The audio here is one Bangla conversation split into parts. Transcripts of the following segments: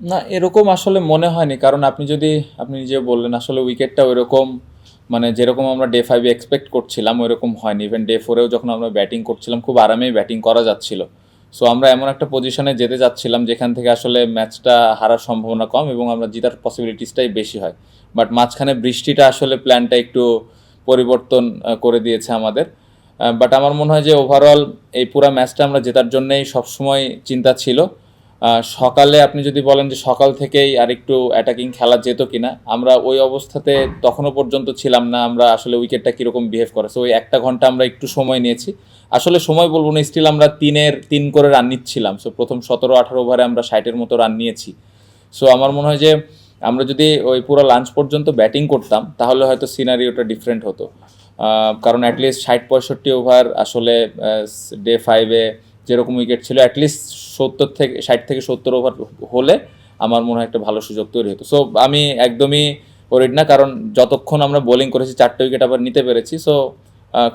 না, এরকম আসলে মনে হয়নি। কারণ আপনি যদি, আপনি নিজে বললেন, আসলে উইকেটটা ওইরকম মানে যেরকম আমরা ডে ফাইভে এক্সপেক্ট করছিলাম, ওইরকম হয়নি। ইভেন ডে ফোরেও যখন আমরা ব্যাটিং করছিলাম, খুব আরামেই ব্যাটিং করা যাচ্ছিল। সো আমরা এমন একটা পজিশনে যেতে যাচ্ছিলাম, যেখান থেকে আসলে ম্যাচটা হারার সম্ভাবনা কম এবং আমরা জেতার পসিবিলিটিসটাই বেশি হয়। বাট মাঝখানে বৃষ্টিটা আসলে প্ল্যানটা একটু পরিবর্তন করে দিয়েছে আমাদের। বাট আমার মনে হয় যে ওভারঅল এই পুরো ম্যাচটা আমরা জেতার জন্যেই সবসময় চিন্তা ছিল। সকালে আপনি যদি বলেন যে সকাল থেকেই আর একটু অ্যাটাকিং খেলা যেত কিনা, আমরা ওই অবস্থাতে তখনও পর্যন্ত ছিলাম না আমরা আসলে উইকেটটা কীরকম বিহেভ করে। সো ওই একটা ঘণ্টা আমরা একটু সময় নিয়েছি। আসলে সময় বলব না স্টিল আমরা তিনের, তিন করে রান নিচ্ছিলাম। সো প্রথম সতেরো, আঠারো ওভারে আমরা ষাটের মতো রান নিয়েছি। সো আমার মনে হয় যে আমরা যদি ওই পুরো লাঞ্চ পর্যন্ত ব্যাটিং করতাম, তাহলে হয়তো সিনারিওটা ডিফারেন্ট হতো। কারণ অ্যাটলিস্ট ষাট, পঁয়ষট্টি ওভার আসলে ডে ফাইভে যেরকম উইকেট ছিল অ্যাটলিস্ট সত্তর থেকে, ষাট থেকে সত্তর ওভার হলে আমার মনে হয় একটা ভালো সুযোগ তৈরি হতো। সো আমি একদমই ওরিড না, কারণ যতক্ষণ আমরা বোলিং করেছি, চারটে উইকেট আবার নিতে পেরেছি। সো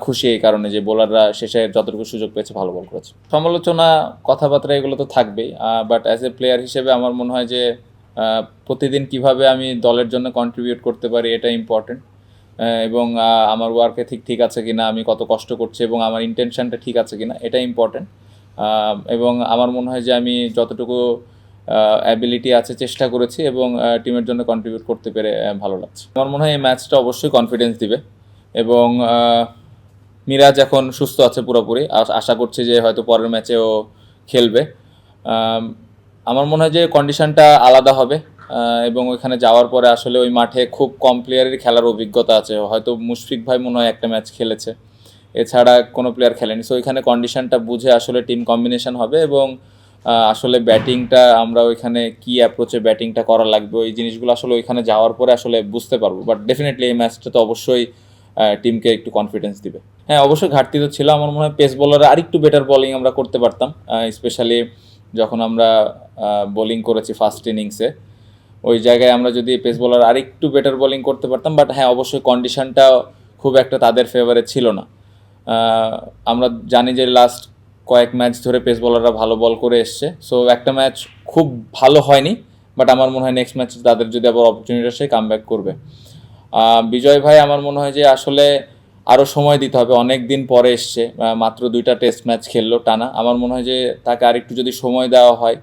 খুশি এই কারণে যে বোলাররা শেষে যতটুকু সুযোগ পেয়েছে, ভালো বল করেছে। সমালোচনা, কথাবার্তা এগুলো তো থাকবেই বাট অ্যাজ এ প্লেয়ার হিসেবে আমার মনে হয় যে প্রতিদিন কীভাবে আমি দলের জন্য কন্ট্রিবিউট করতে পারি এটা ইম্পর্টেন্ট এবং আমার ওয়ার্কে ঠিক ঠিক আছে কিনা, আমি কত কষ্ট করছি এবং আমার ইন্টেনশনটা ঠিক আছে কিনা এটা ইম্পর্টেন্ট এবং আমার মনে হয় যে আমি যতটুকু অ্যাবিলিটি আছে চেষ্টা করেছি এবং টিমের জন্য কন্ট্রিবিউট করতে পেরে ভালো লাগছে। আমার মনে হয় এই ম্যাচটা অবশ্যই কনফিডেন্স দিবে এবং মিরাজ এখন সুস্থ আছে পুরোপুরি। আশা করছি যে হয়তো পরের ম্যাচেও খেলবে। আমার মনে হয় যে কন্ডিশনটা আলাদা হবে এবং ওইখানে যাওয়ার পরে আসলে ওই মাঠে খুব কম প্লেয়ারের খেলার অভিজ্ঞতা আছে। হয়তো মুশফিক ভাই মনে হয় একটা ম্যাচ খেলেছে। এছাড়া কোনো প্লেয়ার খেলেনি। সো ওইখানে কন্ডিশনটা বুঝে আসলে টিম কম্বিনেশন হবে এবং আসলে ব্যাটিংটা আমরা ওইখানে কি অ্যাপ্রোচে ব্যাটিংটা করা লাগবে, ওই জিনিসগুলো আসলে ওইখানে যাওয়ার পরে আসলে বুঝতে পারব। বাট ডেফিনেটলি এই ম্যাচটা তো অবশ্যই টিমকে একটু কনফিডেন্স দিবে। হ্যাঁ অবশ্যই ঘাটতি তো ছিল। আমার মনে হয় পেস বোলারে আরেকটু বেটার বোলিং আমরা করতে পারতাম স্পেশালি যখন আমরা বোলিং করেছি ফার্স্ট ইনিংসে ওই জায়গায় আমরা যদি পেস বোলার আরেকটু বেটার বোলিং করতে পারতাম বাট হ্যাঁ অবশ্যই কন্ডিশনটা খুব একটা তাদের ফেভারে ছিল না। আমরা জানি যে লাস্ট কয়েক ম্যাচ ধরে পেস বলাররা ভালো বল করে এসছে। সো একটা ম্যাচ খুব ভালো হয়নি বাট আমার মনে হয় নেক্সট ম্যাচে তাদের যদি আবার অপরচুনিটি আসে কাম ব্যাক করবে বিজয় ভাই, আমার মনে হয় যে আসলে আরও সময় দিতে হবে। অনেক দিন পরে এসছে মাত্র দুইটা টেস্ট ম্যাচ খেললো টানা। আমার মনে হয় যে তাকে আরেকটু যদি সময় দেওয়া হয়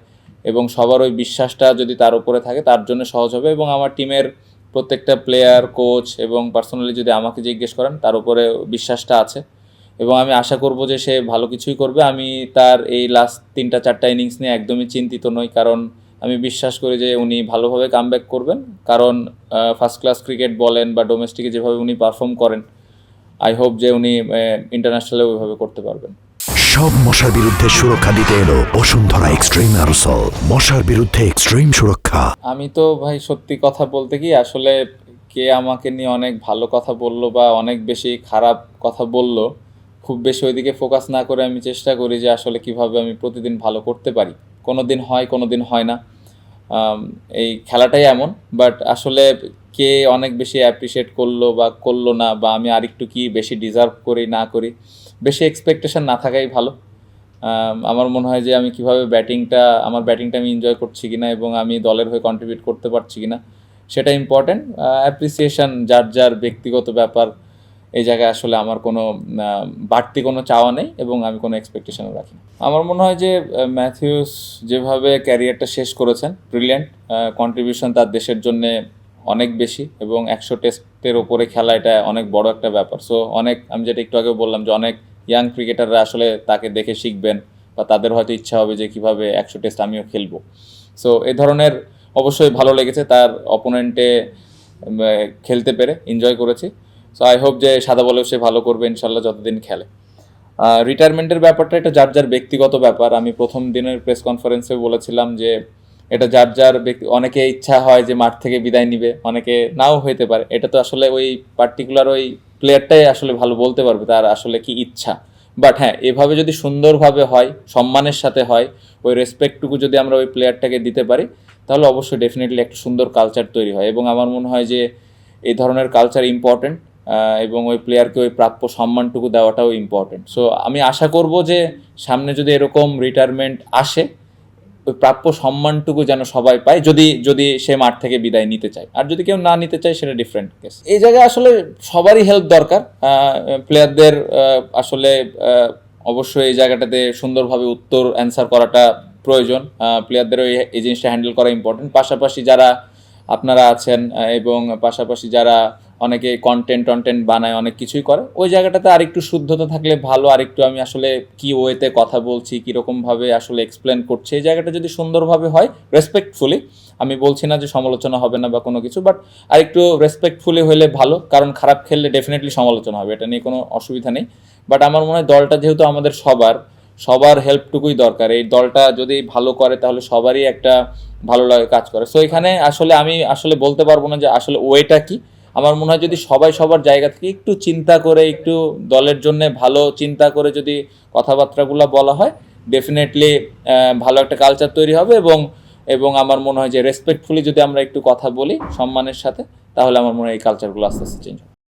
এবং সবার ওই বিশ্বাসটা যদি তার উপরে থাকে, তার জন্য সহজ হবে এবং আমার টিমের প্রত্যেকটা প্লেয়ার কোচ এবং পার্সোনালি যদি আমাকে জিজ্ঞেস করেন, তার উপরে বিশ্বাসটা আছে। এবং আমি আশা করব যে সে ভালো কিছুই করবে। আমি তার এই লাস্ট তিনটা চারটা ইনিংস নিয়ে একদমই চিন্তিত নই কারণ আমি বিশ্বাস করি যে উনি ভালোভাবে কামব্যাক করবেন। কারণ ফার্স্ট ক্লাস ক্রিকেট বলেন বা ডোমেস্টিকে যেভাবে উনি পারফর্ম করেন আই হোপ যে উনি ইন্টারন্যাশনালে ওইভাবে করতে পারবেন। সব মশার বিরুদ্ধে সুরক্ষা দিতে এলো বসুন্ধরা এক্সট্রিম অ্যারোসল মশার বিরুদ্ধে এক্সট্রিম সুরক্ষা। আমি তো ভাই সত্যি কথা বলতে কি আসলে কে আমাকে নিয়ে অনেক ভালো কথা বলল বা অনেক বেশি খারাপ কথা বলল খুব বেশি ওইদিকে ফোকাস না করে আমি চেষ্টা করি যে আসলে কীভাবে আমি প্রতিদিন ভালো করতে পারি। কোনো দিন হয় কোনো দিন হয় না। এই খেলাটাই এমন বাট আসলে কে অনেক বেশি অ্যাপ্রিসিয়েট করল বা করল না বা আমি আরেকটু কি বেশি ডিজার্ভ করি, না করি, বেশি এক্সপেকটেশন না থাকাই ভালো। আমার মনে হয় যে আমি কীভাবে ব্যাটিংটা আমার ব্যাটিংটা আমি এনজয় করছি কিনা এবং আমি দলের হয়ে কন্ট্রিবিউট করতে পারছি কিনা, সেটা ইম্পর্ট্যান্ট অ্যাপ্রিসিয়েশন যার যার ব্যক্তিগত ব্যাপার এই জায়গায় আসলে আমার কোনো বাড়তি কোনো চাওয়া নেই এবং আমি কোনো এক্সপেকটেশনও রাখি। আমার মনে হয় যে ম্যাথিউস যেভাবে ক্যারিয়ারটা শেষ করেছেন ব্রিলিয়ান্ট কন্ট্রিবিউশন তার দেশের জন্য অনেক বেশি এবং একশো টেস্টের ওপরে খেলা এটা অনেক বড় একটা ব্যাপার। সো অনেক, আমি যেটা একটু আগে বললাম যে, অনেক ইয়াং ক্রিকেটাররা আসলে তাকে দেখে শিখবেন বা তাদের হয়তো ইচ্ছা হবে যে, কীভাবে একশো টেস্ট আমিও খেলব। সো এ ধরনের অবশ্যই ভালো লেগেছে, তার অপোনেন্টে খেলতে পেরে এনজয় করেছি। সো আই হোপ যে সাদা বলেও সে ভালো করবে, ইনশাল্লাহ যতদিন খেলে। রিটায়ারমেন্টের ব্যাপারটা এটা যার যার ব্যক্তিগত ব্যাপার। আমি প্রথম দিনের প্রেস কনফারেন্সে বলেছিলাম যে, এটা যার যার ব্যক্তি, অনেকে ইচ্ছা হয় যে মাঠ থেকে বিদায় নিবে, অনেকে নাও হইতে পারে। এটা তো আসলে ওই পার্টিকুলার ওই প্লেয়ারটাই আসলে ভালো বলতে পারবে, তার আসলে কি ইচ্ছা। বাট হ্যাঁ এভাবে যদি সুন্দরভাবে হয়, সম্মানের সাথে হয়, ওই রেসপেক্টটুকু যদি আমরা ওই প্লেয়ারটাকে দিতে পারি, তাহলে অবশ্যই ডেফিনেটলি একটা সুন্দর কালচার তৈরি হয়। এবং আমার মনে হয় যে, এই ধরনের কালচার ইম্পর্টেন্ট এবং ওই প্লেয়ারকে ওই প্রাপ্য সম্মানটুকু দেওয়াটাও ইম্পর্টেন্ট সো আমি আশা করব যে সামনে যদি এরকম রিটায়ারমেন্ট আসে, ওই প্রাপ্য সম্মানটুকু যেন সবাই পায়, যদি যদি সে মাঠ থেকে বিদায় নিতে চায়। আর যদি কেউ না নিতে চায়, সেটা ডিফারেন্ট কেস এই জায়গায় আসলে সবারই হেল্প দরকার। প্লেয়ারদের আসলে অবশ্যই এই জায়গাটাতে সুন্দরভাবে উত্তর অ্যান্সার করাটা প্রয়োজন। প্লেয়ারদেরও এই জিনিসটা হ্যান্ডেল করা ইম্পর্টেন্ট পাশাপাশি যারা আপনারা আছেন এবং পাশাপাশি যারা অনেকে কন্টেন্ট টন্টেন্ট বানায়, অনেক কিছুই করে, ওই জায়গাটাতে আরেকটু শুদ্ধতা থাকলে ভালো, আরেকটু আমি আসলে কি ওয়েতে কথা বলছি, কীরকমভাবে আসলে এক্সপ্লেন করছি, এই জায়গাটা যদি সুন্দরভাবে হয় রেসপেক্টফুলি আমি বলছি না যে সমালোচনা হবে না বা কোনো কিছু বাট আরেকটু রেসপেক্টফুলি হলে ভালো, কারণ খারাপ খেললে ডেফিনেটলি সমালোচনা হবে, এটা নিয়ে কোনো অসুবিধা নেই বাট আমার মনে হয় দলটা যেহেতু আমাদের সবার সবার হেল্পটুকুই দরকার, এই দলটা যদি ভালো করে তাহলে সবারই একটা ভালো লাগে কাজ করে। সো এখানে আসলে আমি আসলে বলতে পারব না যে আসলে ওয়েটা কি। আমার মনে হয় যদি সবাই সবার জায়গা থেকে একটু চিন্তা করে, একটু দলের জন্য ভালো চিন্তা করে যদি কথাবার্তাগুলো বলা হয় ডেফিনেটলি ভালো একটা কালচার তৈরি হবে এবং এবং আমার মনে হয় যে রেসপেক্টফুলি যদি আমরা একটু কথা বলি সম্মানের সাথে, তাহলে আমার মনে হয় এই কালচারগুলো আস্তে আস্তে চেঞ্জ হবে।